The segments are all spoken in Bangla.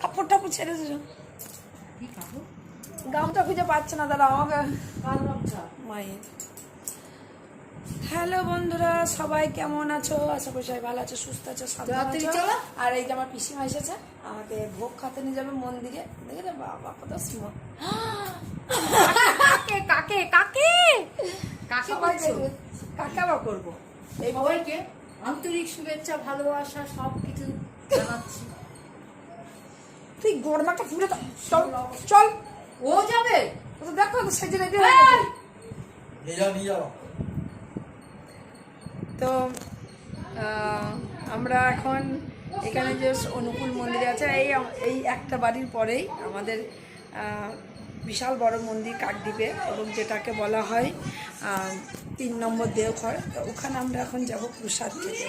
কাপড় টাপড় ছেড়ে দিল। গামটা খুঁজে পাচ্ছে না দাদা আমাকে। মায়ের। হ্যালো বন্ধুরা সবাই কেমন আছো? আশা করি সবাই ভালো আছো সুস্থ আছো। আর এই যে আমার পিসিমা এসেছে আমাকে ভোগ খাতে নিয়ে যাবে মন্দিরে। দেখেছ বাবা কত কাকে কাকে কাকে? কাকে কাকে আবার করব? এই সবাইকে আন্তরিক শুভেচ্ছা ভালোবাসা সব কিছু জানাচ্ছি। তুই গোড়মাটা ফুলে চল চল। ও যাবে। ও তো দেখো সেজে রেডি হয়ে গেছে। তো আমরা এখন এখানে যে অনুকূল মন্দির আছে। এই এই একটা বাড়ির পরেই আমাদের বিশাল বড় মন্দির কাকদ্বীপে এবং যেটাকে বলা হয় তিন নম্বর দেওঘর। তো ওখানে আমরা এখন যাব প্রসাদ খেতে।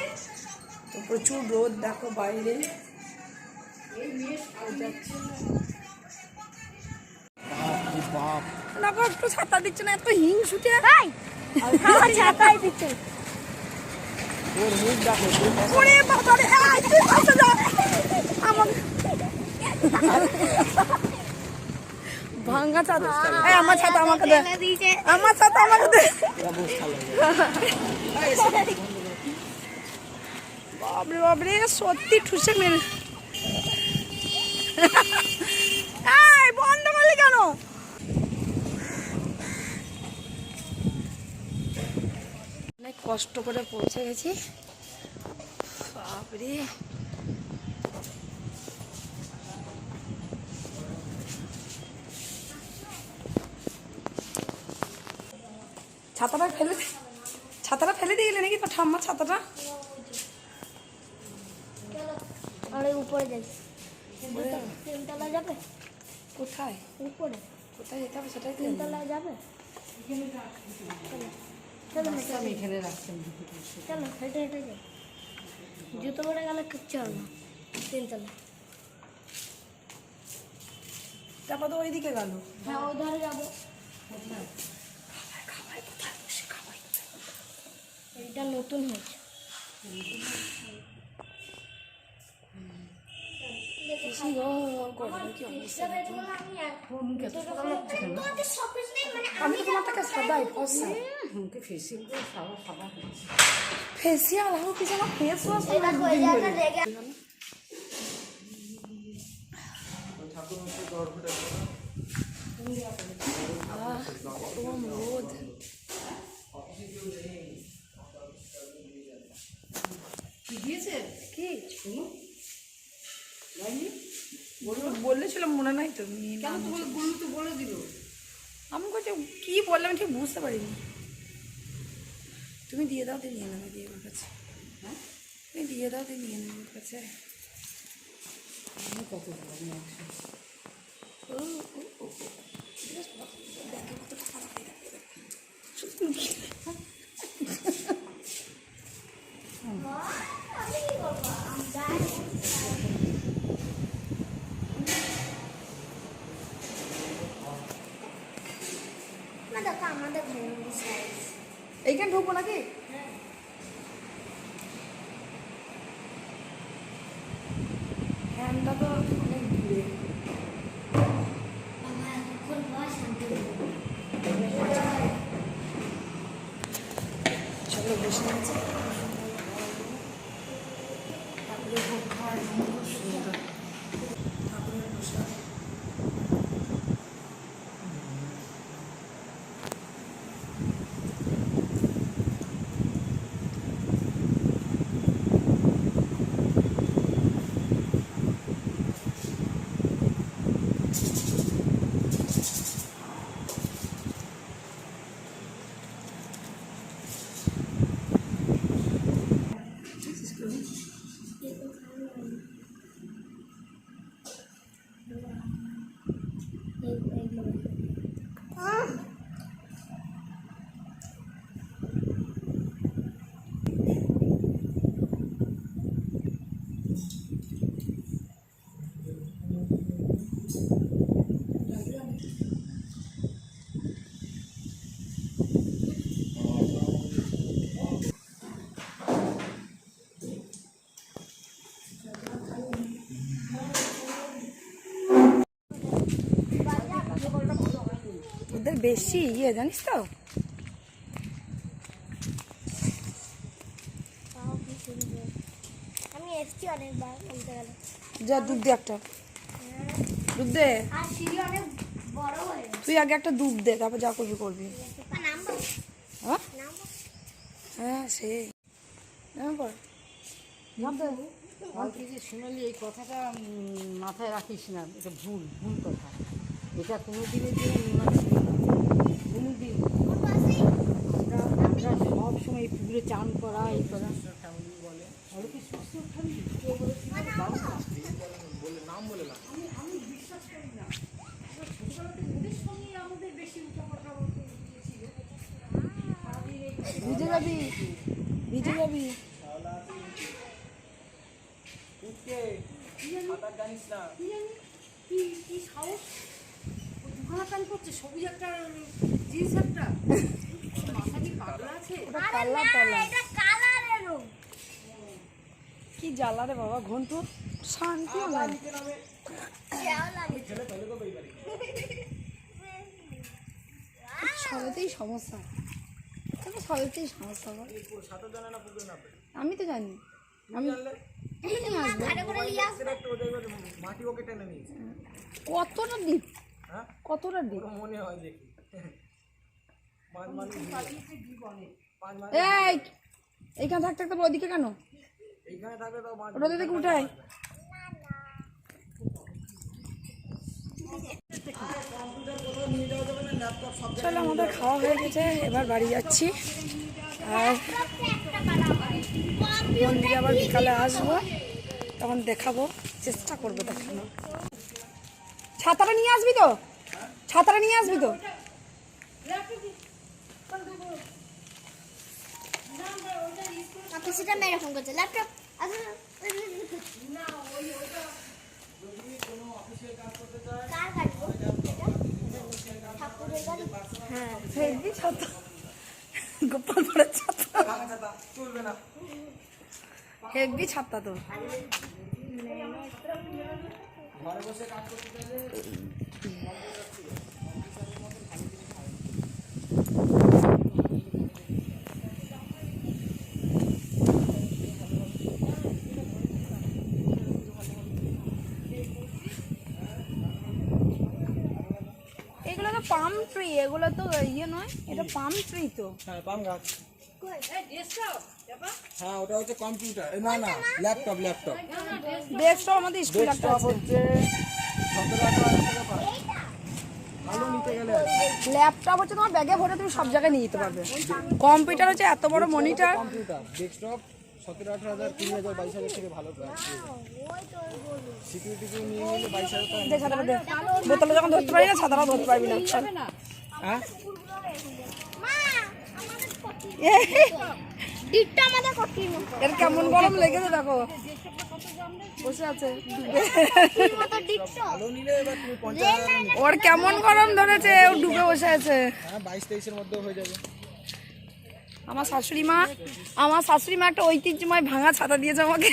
তো প্রচুর রোদ দেখো বাইরে। একটু ছাতা দিচ্ছে না এত হিংসুটে ছাতাই দিচ্ছে। তোর মুখ দেখো তোর ওরে বাবা রে এই, তুই পাশে যা। আমার ভাঙ্গা ছাতা। এই আমার ছাতা আমাকে দে। আমার ছাতা আমাকে দে। বাবরে বাবরে সত্যি ঠুসে মেরে বন্ধ কেন? অনেক কষ্ট করে পৌঁছে গেছি। বাবরে ছাতাটা ফেলে ছাতাটা ফেলে দিয়ে গেলে নাকি তো ঠাম্মার ছাতাটা? উপরে যাই তিনতলা যাবে? কোথায়? উপরে। কোথায় যেতে হবে সেটাই তো জানি তিনতলা যাবে? চলো আমি এখানে রাখছেন চলো হেঁটে হেঁটে যাই। জুতো পরে গেলে কিচ্ছু হবে না। তিনতলা। তারপর তো ওইদিকে গেল। হ্যাঁ ওই ধারে যাব এইটা নতুন হয়েছে। আমি তোমার থেকে সাদাই ফসা মুখে ফেসিয়াল করে সাদা হয়েছে ফেসিয়াল রোদ কি দিয়েছে? কি? শুনো লাইনি বল- বলেছিলাম মনে নাই তো। কেন নাম। তো বলে বলল তো বলে দিল? আমি কাছে কি বললাম ঠিক বুঝতে পারিনি। তুমি দিয়ে দাও তো নিয়ে নেবে দিয়ে আমার কাছে। হ্যাঁ? তুমি দিয়ে দাও তো নিয়ে নেবে আমার কাছে। কত ও, ও। দেখো খারাপ হয়ে আমাদের ঘরের সাইজ এইখানে ঢুকবো নাকি? হ্যাঁ। তো 没没没 বেশি ইয়ে জানিস তো? তাও কি আমি এসছি অনেকবার বলতে যা দুধ দে একটা। দুধ দে। আর সিঁড়ি অনেক বড় গেছে। তুই আগে একটা দুধ দে তারপর যা করবি। করবি হ্যাঁ নামবো হ্যাঁ সেই। হ্যাঁ বল। কালকে যে শোনালি এই কথাটা মাথায় রাখিস না এটা ভুল ভুল কথা। এটা কোনো দিনের জন্য মীমাংসা কোনো দিন আমরা আমরা সব সময় এই পুকুরে চান করা এই করা। ভিজে যাবি ভিজে যাবি কি জানি কি কি সাহস? ও দুখানা প্যান্ট করছে সবুজ একটা জিন্স একটা। কি জ্বালা রে বাবা ঘন্টু? শান্তি সবেতেই সমস্যা। সবেতেই সমস্যা আমি তো জানি। আমি কতটা ডিপ? হ্যাঁ? কতটা ডিপ? মনে হয় দেখি পাঁচ মানুষ পাঁচ মানুষ এই এইখানে থাকতে থাকতে ওদিকে কেন? তো থেকে উঠাই চলো আমাদের খাওয়া হয়ে গেছে এবার বাড়ি যাচ্ছি। আর মন্দিরে আবার বিকালে আসব তখন দেখাবো চেষ্টা করব দেখানো ছাতাটা নিয়ে আসবি তো? ছাতাটা নিয়ে আসবি তো? সেটা মেরে ফোন করছে। ল্যাপটপ গোপাল পাড়ার ছাতা হেভি ছাতা তো ঘরে বসে কাজ করতে চাইলে এগুলো তো এগুলো তো ইয়ে নয় এটা পাম ট্রি তো। হ্যাঁ পাম গাছ। হ্যাঁ ওটা হচ্ছে কম্পিউটার। না না ল্যাপটপ ল্যাপটপ। ডেস্কটপ আমাদের স্কুল হচ্ছে ল্যাপটপ হচ্ছে তোমার ব্যাগে ভরে তুমি সব জায়গায় নিয়ে যেতে পারবে। কম্পিউটার হচ্ছে এত বড় মনিটর কম্পিউটার ডেস্কটপ সতেরো আঠারো হাজার তিন হাজার বাইশ হাজার থেকে ভালো। সিকিউরিটি নিয়ে নিলে বাইশ হাজার বোতলে যখন ধরতে পারি না ধরতে পারবি না হ্যাঁ? মা আমাদের কটি ডিটটা আমাদের কটি এর কেমন গরম লেগেছে দেখো। বসে আছে। ওর কেমন গরম ধরেছে ও ডুবে বসে আছে। হ্যাঁ বাইশ তেইশের মধ্যেও হয়ে যাবে। আমার শাশুড়ি মা, আমার শাশুড়ি মা একটা ঐতিহ্যময় ভাঙা ছাতা দিয়েছে আমাকে।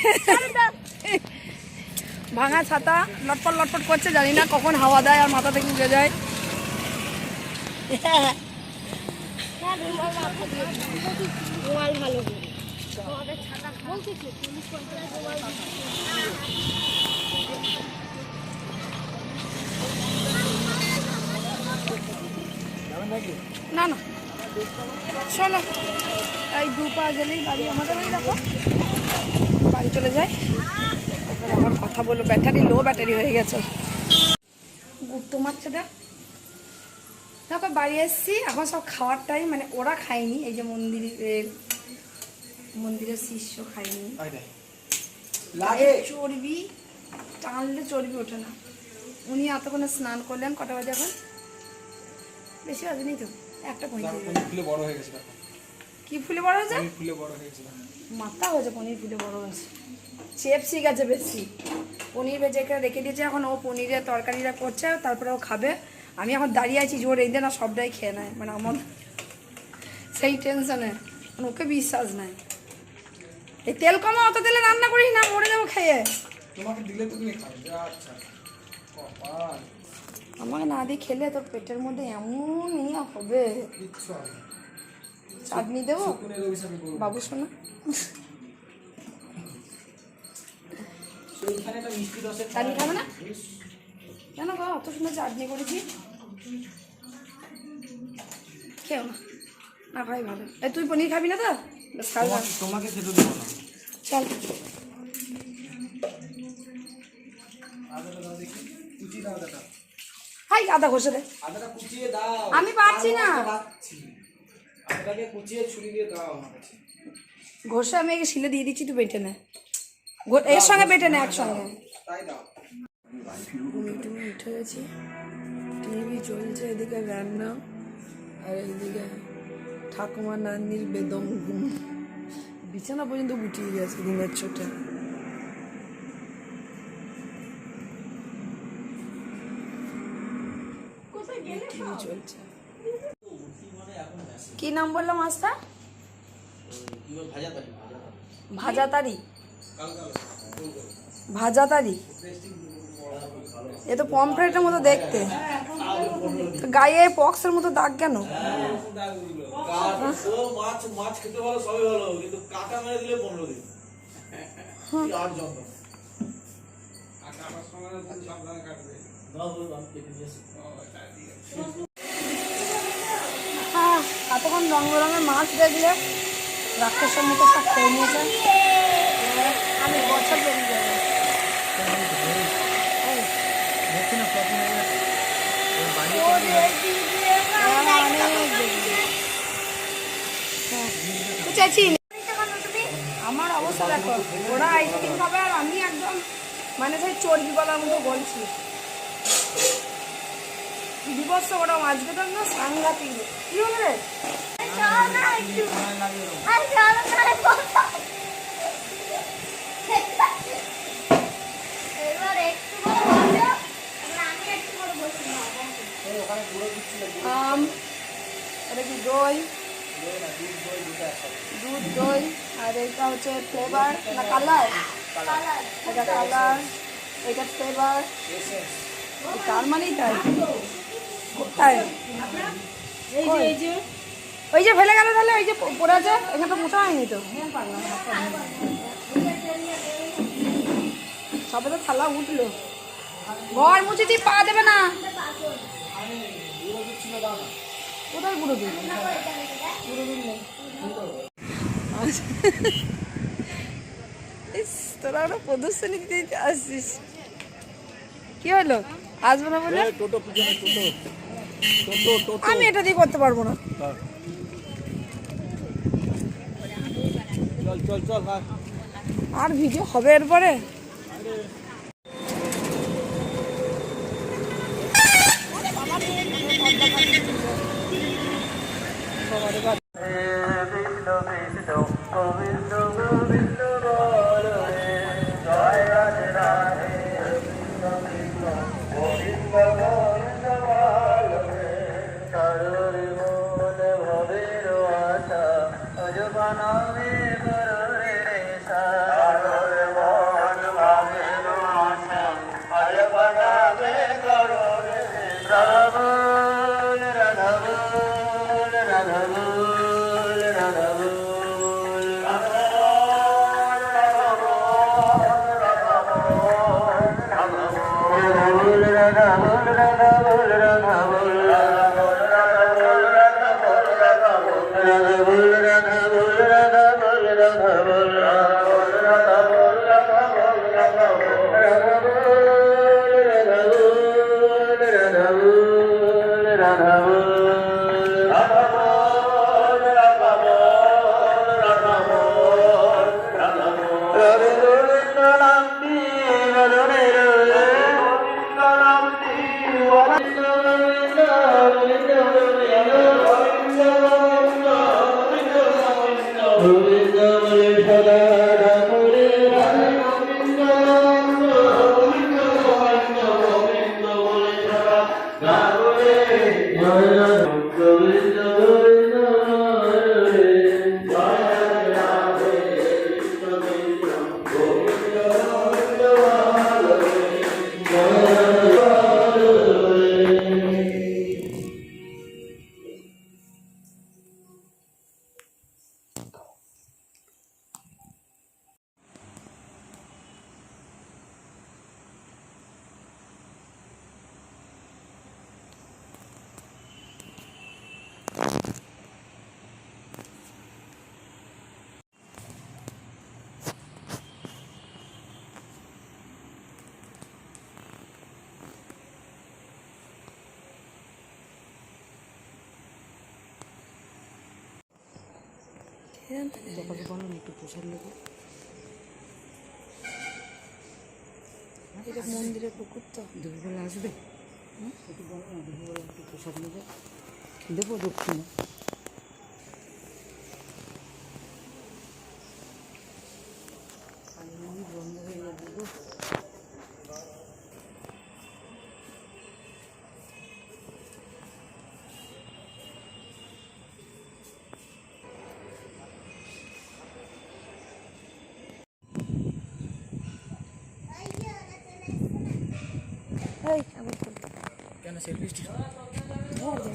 ভাঙা ছাতা লটপট লটপট করছে, জানি না কখন হাওয়া দেয় আর মাথা থেকে উঠে যায়। না না। চলো। এই দু পা গেলেই বাড়ি আমাদের বাড়ি দেখো। বাড়ি চলে যায় এবার আবার কথা বলো। ব্যাটারি লো ব্যাটারি হয়ে গেছে। গুপ্ত দেখ। দেখো বাড়ি এসেছি। এখন সব খাওয়ার টাইম মানে ওরা খায়নি। এই যে মন্দিরের মন্দিরের শিষ্য খায়নি। চর্বি টানলে চর্বি ওঠে না। উনি এতক্ষণে স্নান করলেন। কটা বাজে এখন? বেশি বাজেনি তো? একটা ফুলে বড় হয়ে গেছে কি ফুলে বড় হয়েছে? ফুলে বড় হয়ে মাথা হয়েছে পনির ফুলে বড় হয়েছে। গেছে বেশি। পনির ভেজে এখানে রেখে দিয়েছে এখন ও পনিরের তরকারিটা করছে তারপরে ও খাবে। আমি এখন দাঁড়িয়ে আছি জোর এই না সবটাই খেয়ে নেয়। মানে আমার সেই টেনশনে মানে ওকে বিশ্বাস নাই। এই তেল কমা অত তেলে রান্না করিস না মরে যাব খেয়ে। তোমাকে দিলে তুমি খাবে। আচ্ছা কপাল। আমাকে না দিয়ে খেলে তোর পেটের মধ্যে এমন ইয়া হবে। চাটনি দেবো। বাবু শোনা। চাটনি খাবে না? কেন গো অত সুন্দর চাটনি করেছি। খেও না। না ভাই ভালো। এই তুই পনির খাবি না তো? খাবি না তোমাকে- খেতে দেবো না। চল। আদাটা দেখি। দাও আদাটা হাই আদা ঘষে দে। আদাটা কুচিয়ে দাও। আমি পারছি না। আমি পারছি আদাটাকে কুচিয়ে ছুরি দিয়ে দাও আমার কাছে। ঘষে আমি একে শিলে দিয়ে দিচ্ছি তুই বেটে নে। ঘো- এর সঙ্গে বেটে নে একসঙ্গে। তাই দাও। ঘুমি টুমি উঠে গেছি টিভি চলছে এদিকে রান্না আর এইদিকে ঠাকুমা নান্নির বেদম ঘুম। বিছানা পর্যন্ত গুটিয়ে গেছে ঘুমের চোটে টিভি চলছে। কি নাম বললাম মাছটা ভাজা তারি। ভাজা তারি। এ তো পমফ্রেটের মতো দেখতে। গায়ে পক্সের মতো দাগ কেন? ও এতক্ষণ রঙ বেরঙের মাছ দেখলে রাক্ষসের মতো সব খেয়ে নিয়েছে। আমি বছর আমার অবস্থা দেখো, ওরা আইসক্রিম খাবে আর আমি একদম মানে সেই চর্বি গলার মতো বলছি বিভৎস ওরা আজকে তো না সাংঘাতিক। কি হলো রে? আমি, এটা কি দই? দুধ, দই, আর এটা হচ্ছে ফ্লেভার না কালার এটা কালার এটা ফ্লেভার তার মানেই তাই। কোথায়? ওই যে ফেলে গেল তাহলে ওই যে পড়ে আছে এখানে তো মোটা হয়নি তো। সবে তো থালা উঠল। ঘর মুছেছি পা দেবে না। কোথায় গুঁড়ো দিন? গুঁড়ো দিন নেই তোরা ওরা প্রদর্শনী দিতে আসছিস কি হলো? আসব না বলে? টোটো টোটো। আমি এটা দিয়ে করতে পারব না চল চল চল হ্যাঁ আর ভিডিও হবে এরপরে? চপাতে বলুন একটু প্রসাদ নেবে? এটা মন্দিরের পুকুর তো। দুপুরবেলা আসবে হুম? একটু বলো না দুপুরবেলা একটু প্রসাদ নেবে দেবো দক্ষিণে কালী মন্দির বন্ধ হয়ে যাবে গো এই আবার করতে কেন সেলফি স্টিক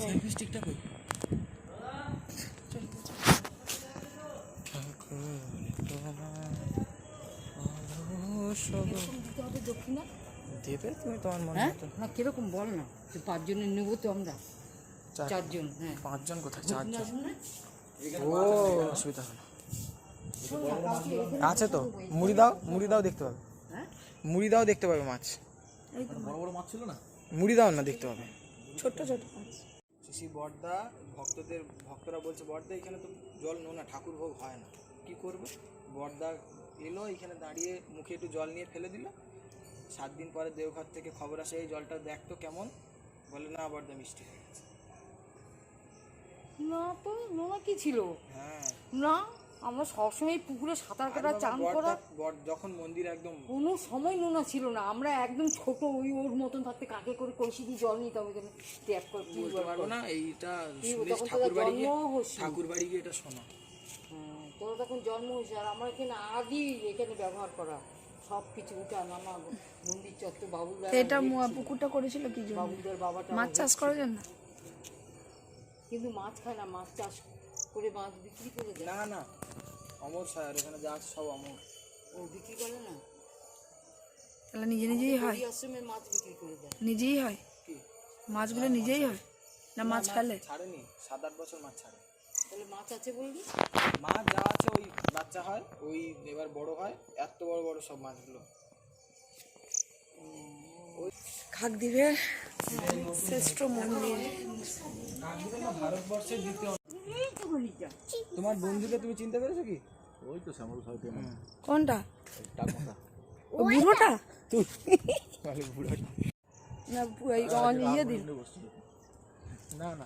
সেলফি স্টিকটা কই? দেবে তুমি তোমার মনে হ্যাঁ? না কীরকম বল না। তো পাঁচজনের নেব তো আমরা। চারজন হ্যাঁ। পাঁচজন কোথায়? চারজন। না। ও অসুবিধা হবে না। আছে তো। মুড়ি দাও মুড়ি দাও দেখতে পাবে। হ্যাঁ? মুড়ি দাও দেখতে পাবে মাছ। বড় বড় মাছ ছিল না? মুড়ি দাও না দেখতে পাবে ছোট্ট ছোট মাছ। শিশি বর্দা ভক্তদের ভক্তরা বলছে বর্দা এখানে তো জল নোনা ঠাকুর ভোগ হয় না। কি করবে? বর্দা এলো এখানে দাঁড়িয়ে মুখে একটু জল নিয়ে ফেলে দিল। সাত দিন পরে দেওঘর থেকে খবর আসে এই জলটা দেখতো কেমন। বলে না বর্দা মিষ্টি হয়ে গেছে না তো নোনা কি ছিল? হ্যাঁ। না? আমরা সবসময় পুকুরে সাঁতার কাটা চান করা যখন মন্দির একদম কোনো সময় নোনা ছিল না। আমরা একদম ছোট ওই ওর মতন থাকতে কাকে করে কলসি দিয়ে জল নিতাম ওইখানে ট্যাপ করে বলতে পারব না এইটা ঠাকুর বাড়ি। ঠাকুর বাড়ি গিয়ে এটা শোনো। হ্যাঁ, তোরা তখন জন্ম হয়েছে আর আমরা এখানে আদি এখানে ব্যবহার করা। সব কিছু উঠা নামা মন্দির চত্বর বাবুল এটা পুকুরটা করেছিল কি জন্য? বাবুলদের বাবাটা মাছ চাষ করার জন্য? কিন্তু মাছ খায় না মাছ চাষ করে মাছ বিক্রি করে না না অমর স্যার এখানে যা আছে সব অমর। ও বিক্রি করে না? তাহলে নিজে নিজেই হয়। আশ্রমে মাছ বিক্রি করে দেয়। নিজেই হয়? কি? মাছগুলো নিজেই হয়? না মাছ ফেলে? ছাড়েনি। সাত আট বছর মাছ ছাড়ে। তাহলে মাছ আছে বলবি? মাছ যা আছে ওই বাচ্চা হয় ওই এবার বড় হয় এত বড় বড় সব মাছগুলো। কাকদ্বীপের শ্রেষ্ঠ মন্দির। ভারতবর্ষের দ্বিতীয় তোমার বন্ধুকে তুমি চিনতে পেরেছ কি? ওই তো শ্যামল সাহেব কোনটা? ও বুড়োটা? তুই। বলে বুড়ো না পু- এই অন- ইয়ে বসছিল। না না।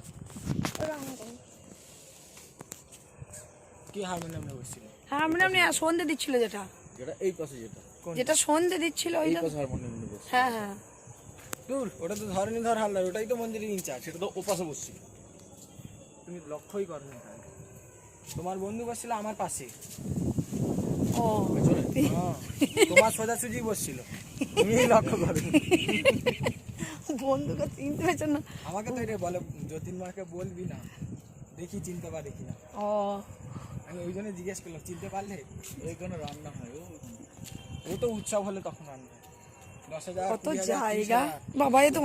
কি হারমোনিয়াম নিয়ে বসছিল? হ্যাঁ আমরা এমনি সন্ধে দিচ্ছিল যেটা। যেটা এই পাশে যেটা। যেটা সন্ধে দিচ্ছিল ওইটা। পাশে হারমোনিয়াম নিয়ে বসছিল। হ্যাঁ হ্যাঁ। দূর ওটা তো ধরেনি ধর হালদার ওটাই তো মন্দিরের ইনচার্জ সেটা তো ওপাশে পাশে বসছিল। তুমি লক্ষ্যই করনি তাহলে তোমার বন্ধু বসছিল আমার পাশে। ও। হ্যাঁ, তোমার সোজাসুজি বসছিল। তুমি লক্ষ্য করনি বন্ধুকে চিনতে পেরেছেন না? আমাকে তো এটা বলে বলবি না। দেখি চিনতে পারে কিনা ও। আমি ওই জন্য জিজ্ঞেস করলাম চিনতে পারলে? এইখানে রান্না হয় ও। তো উৎসব হলে তখন আনবে দশ হাজার কত জায়গা। বাবা এ তো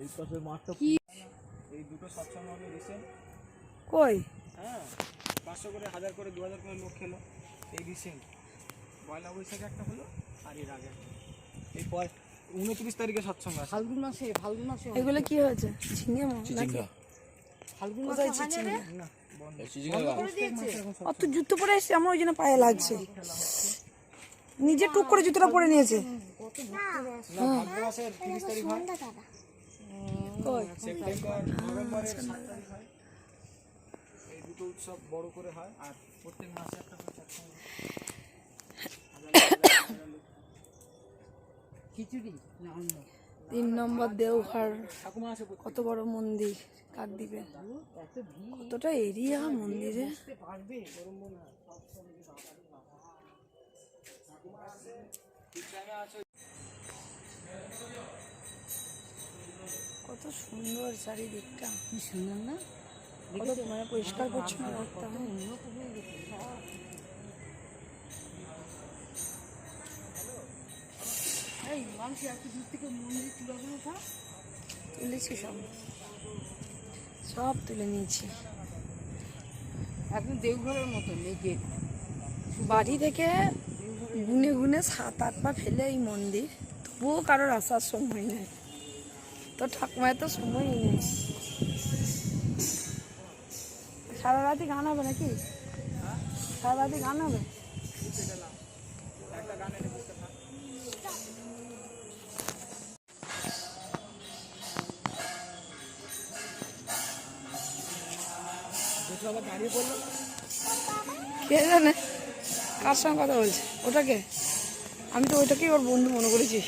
এই পাশে মাঠটা এই দুটো সৎসঙ্গ হলো রিসেন্ট কই? হ্যাঁ পাঁচশো করে হাজার করে দু হাজার করে লোক খেলো। এই রিসেন্ট। পয়লা বৈশাখে একটা হলো আর এর আগে এই পয়- উনত্রিশ তারিখে সৎসঙ্গ আছে ফাল্গুন মাসে ফাল্গুন মাসে এগুলো কি হয়েছে? ঝিঙে মাছ ফাল্গুন মাসে হয় না অত জুতো পরে এসছে আমার ওই জন্য পায়ে লাগছে। নিজে টুক করে জুতোটা পরে নিয়েছে। তারিখ হয়। কই সেপ্টেম্বর নভেম্বরের সাত তারিখ হয়। এই দুটো উৎসব বড় করে হয় আর প্রত্যেক মাসে একটা করে সৎসঙ্গ খিচুড়ি না অন্য তিন নম্বর দেওঘর। কত বড় মন্দির ভিড় কতটা এরিয়া মন্দিরে। পারবে কত সুন্দর চারিদিকটা। কি সুন্দর না? কত মানে পরিষ্কার পরিচ্ছন্ন। এই মানুষ দূর থেকে মন্দির তুলে তুলেছি সব। সব তুলে নিয়েছি। একদম দেওঘরের মতন এই গেট বাড়ি থেকে গুনে গুনে সাত আট পা ফেলে এই মন্দির। তবুও কারোর আসার সময় নেই তো ঠাকুমায় তো সময়ই নেই। সারা রাতি গান হবে নাকি? সারা রাতি গান হবে? কে জানে? কার সঙ্গে কথা বলছে? ওটাকে? আমি তো ওইটাকেই ওর বন্ধু মনে করেছি।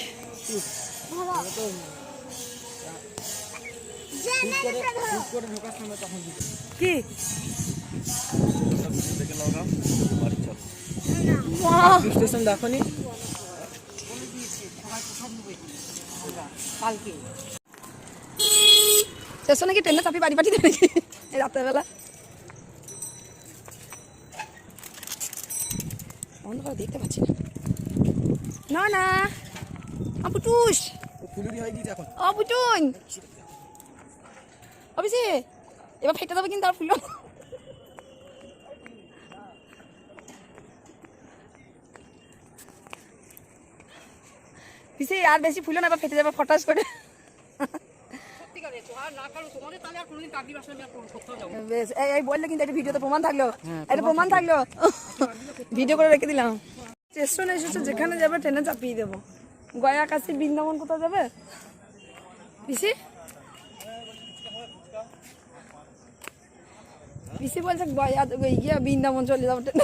কি? স্টেশন দেখো নি কালকে। স্টেশনে কি ট্রেনে চাপি বাড়ি পাঠিয়ে দেবে নাকি? এই রাত্রেবেলা। অন্ধকার দেখতে পাচ্ছি না। না না। আপুটুস ফুলুরি হয়ে গিয়েছে এখন। অপুটুন অফিসে এবার ফেটে দেবে কিন্তু আর ফুল পিসে আর বেশি ফুলো না এবার ফেটে যাবে ফটাস করে। যাব এই এই বললে কিন্তু এটা ভিডিওতে প্রমাণ থাকল। এটা প্রমাণ থাকল। ভিডিও করে রেখে দিলাম। স্টেশনে এসেছে যেখানে যাবে ট্রেনে চাপিয়ে দেবো। গয়া কাশি বৃন্দাবন কোথাও যাবে? পিসি পিসি বলছে গয়া বৃন্দাবন চলে যাব ট্রেনে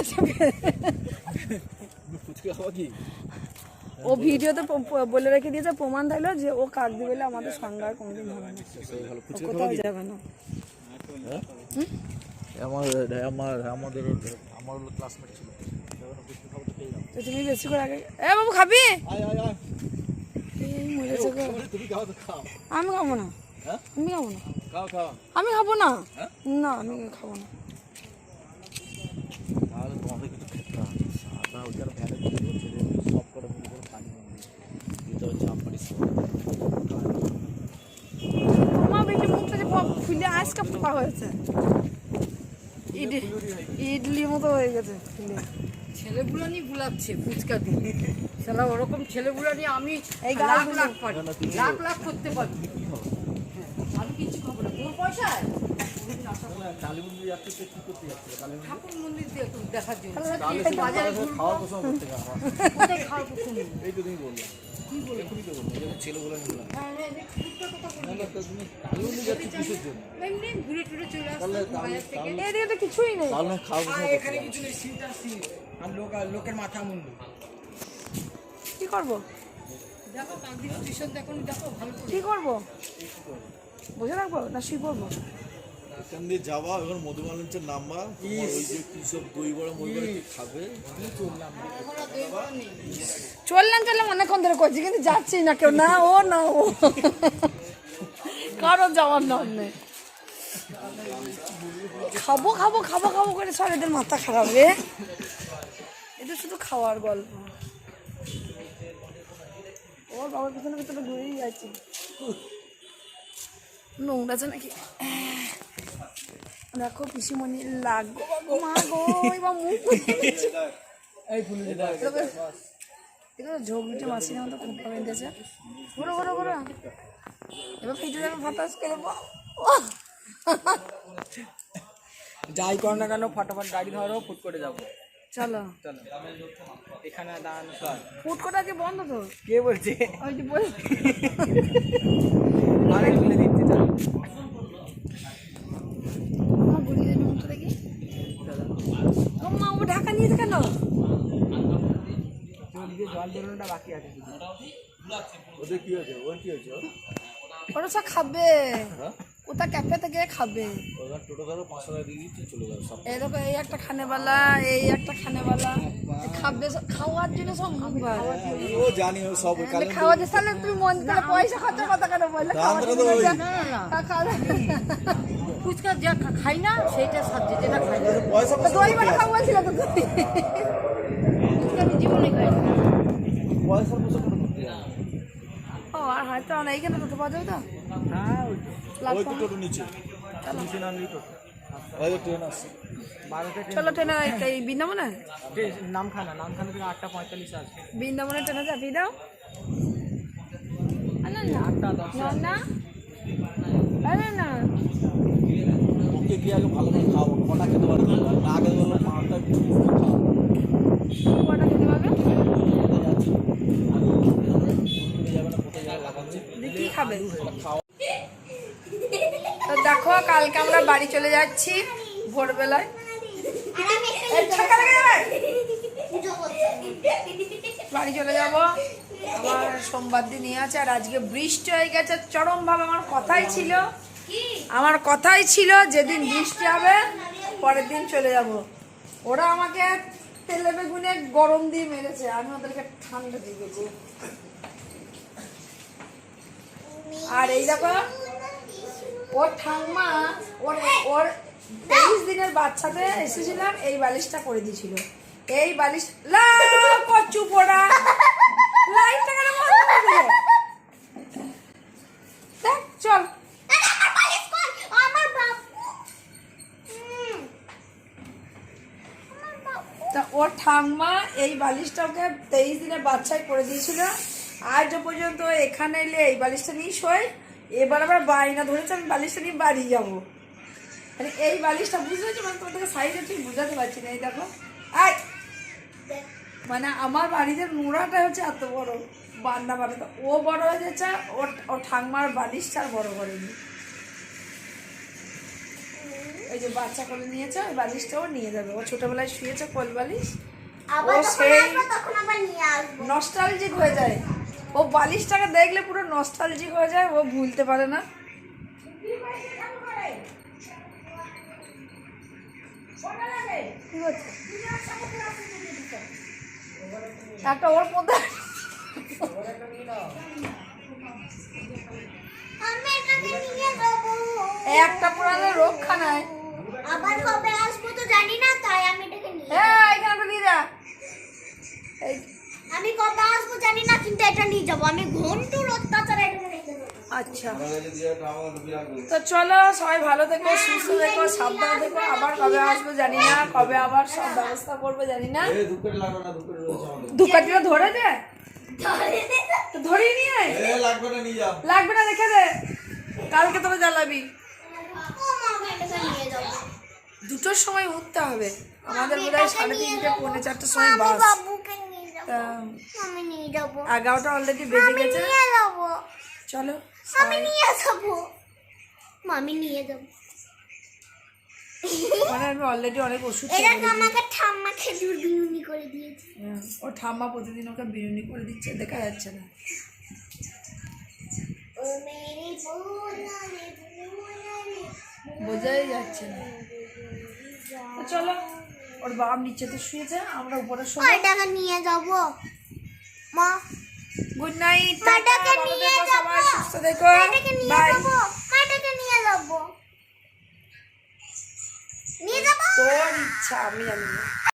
ও ভিডিওতে বলে রেখে দিয়েছে প্রমাণ থাকল যে ও কাকদি বলে আমাদের সঙ্গে আর কোনোদিন হবে না। কোথাও যাবে না। আমার আমার আমাদের আমার ক্লাসমেট ছিল। তো তুমি বেশি করে আগে এ বাবু খাবি? আমি খাব না। হ্যাঁ? আমি খাব না। আমি খাব না? হ্যাঁ? না আমি খাব না। ইডলি মতো হয়ে গেছে ফুলে ছেলেগুলো নিয়ে গুলাচ্ছে ফুচকা দিয়ে। সালা ওরকম ছেলেগুলো নিয়ে আমি এই লাখ। লাখ পারি। লাখ লাখ করতে পারি। কিছু খাব না। তোর পয়সায়? ঠাকুর মন্দির দেখার জন্য। এই তো তুমি বললে। হ্যাঁ, হ্যাঁ, কিছুই নেই। লোকের মাথা মুন্ডু। কি করব? দেখো দেখো দেখো ভালো কি করব? বসে রাখব না শুয়ে পড়ব এখান দিয়ে যাওয়া এখন মধুমালঞ্চের নাম্বার ওই যে কি সব দই বড়া মই বড়া কি খাবে? চললাম চললাম অনেকক্ষণ ধরে করছি কিন্তু যাচ্ছি না কেউ না ও না ও। কারও যাওয়ার নাম নেই। খাব খাব খাব খাব করে সব এদের মাথা খারাপ রে। এটা শুধু খাওয়ার গল্প। ওর বাবার পিছনে পিছনে ঘুরেই যাচ্ছি। নোংরা আছে নাকি দেখো পিসিমণি লাগো মা গো এবার মুখ এগুলো মাছের মতো বেঁধেছে ঘুরো ঘুরো ঘুরো এবার ফিটে যাবে ফাটাস করে যাই কর না কেন ফটাফট গাড়ি ধরো ফুট করে যাব চলো চলো এখানে দাঁড়ানো ফুড কোটা কি বন্ধ তো কে বলছে ওই যে ঢাকা নিয়ে কেন ওরা সব খাবে। ওটা ক্যাফে থেকে খাবে। এই দেখো এই একটা খানেবালা এই একটা এই খাবে সব খাওয়ার জন্য সব মুখ ভার ও জানি ও সব খাওয়া যে তাহলে তুমি মন পয়সা খরচা কথা কেন বললে? ফুচকা যা খাই না সেইটা সাবজে যেটা খাই। না পয়সা দই বড়া খাওয়া ছিল তো ফুচকা আমি জীবনে খাই পয়সা পয়সা করে করতে যাবে ও আর হয়তো না। এইখানে টোটো পাওয়া যাবে তো? হ্যাঁ ওই তো ওই নিচে। নিচে নামলেই টোটো। ওই ট্রেন আসছে। বারোটা ট্রেন চলো ট্রেনে এই বৃন্দাবনে? নামখানা নামখানা থেকে আটটা পঁয়তাল্লিশ আছে বৃন্দাবনে ট্রেনে চাপিয়ে দাও। আরে না আটটা দশ না না। আরে না। গরুকে গিয়ে আগে ভালো করে খাওয়াবো? কটা খেতে পারবে? না আগে বলল মাঠটা খাওয়াবো। কটা খেতে পারবে কোথায় যাচ্ছি আর কোথায় যাবে না কোথায় যাবে লাগাচ্ছি দিয়ে তো দেখো, কালকে আমরা বাড়ি চলে যাচ্ছি ভোরবেলায়। বাড়ি চলে আমার সোমবার আছে, আর আজকে বৃষ্টি হয়ে গেছে, চরমভাবে আমার কথাই ছিল। আমার কথাই ছিল, যেদিন বৃষ্টি হবে, পরের দিন চলে যাব। ওরা আমাকে তেলে বেগুনে গরম দিয়ে মেরেছে, আমি ওদেরকে ঠান্ডা দিয়ে গেছি আর এই দেখো, ওর ঠাম্মা ওর ওর তেইশ দিনের বাচ্চাতে এসেছিলাম, এই বালিশটা করে দিয়েছিল। এই বালিশ লা, কচু ওর ঠাম্মা এই বালিশটা ওকে তেইশ দিনের বাচ্চায় করে দিয়েছিল। আজ পর্যন্ত এখানে এলে এই বালিশটা নিয়ে শোয়। এবার আবার বায়না ধরেছে আমি বালিশটা নিয়ে বাড়ি যাব। মানে এই বালিশটা বুঝতে পারছি? মানে তোমাদেরকে সাইডে ঠিক বুঝাতে পারছি না এই দেখো। আয় মানে আমার বাড়িতে নোড়াটা হচ্ছে এত বড় বান্না বাড়িতে ও বড় হয়ে যাচ্ছে ও ঠাংমার বালিশটা আর বড় করেনি। ওই যে বাচ্চা কোলে নিয়েছে ওই বালিশটাও নিয়ে যাবে। ও ছোটবেলায় শুয়েছে কোল বালিশ। আবার ও সেই- তখন আবার নিয়ে আসব। নস্টালজিক হয়ে যায়। ও বালিশটাকে দেখলে পুরো নস্টালজিক হয়ে যায় ও ভুলতে পারে না। একটা ওর মধ্যে একটা পুরানো রক্ষা নাই। আবার কবে আসব তো জানি না তাই আমি এটাকে নিয়ে হ্যাঁ এখানে নিয়ে যা। এই আমি কবে আসব জানি না কিন্তু এটা নিয়ে যাব। আমি ঘন্টুর অত্যাচার আচ্ছা। তো চলো সবাই ভালো থেকো সুস্থ থেকো সাবধানে থেকো। আবার কবে আসব জানি না কবে আবার সব ব্যবস্থা করব জানি না। আমাদের। ধরে দে? তো ধরিয়ে নিয়ে আয়। এ লাগবে না নিয়ে যাও। লাগবে না রেখে দে। কালকে তোরা জ্বালাবি। ও মা আমি এটাকে নিয়ে যাব। দুটোর সময় উঠতে হবে। আমাদের বোধ হয় সাড়ে তিনটে পৌনে চারটের সময় বাস। এগারোটা অলরেডি বেজে গেছে। যাব। চলো আমি নিয়ে যাব। মা, আমি নিয়ে যাব। মানে আমি অলরেডি অনেক ওষুধ এটা আমাকে ঠাম্মা খেজুর বিনুনি করে দিয়েছে। হ্যাঁ, ও ঠাম্মা প্রতিদিন ওকে বিরিয়ানি করে দিচ্ছে দেখা যাচ্ছে না। বোঝাই যাচ্ছে না। চলো। ওর বাবা নিচেতে শুয়েছে আমরা উপরে শোবো। ওইটাকে নিয়ে যাব। মা। গুড নাইট মাটাকে নিয়ে যাব। সুস্থ বাই যাব। মাটাকে নিয়ে যাব। নিয়ে যাব। তোর ইচ্ছা আমি জানি না।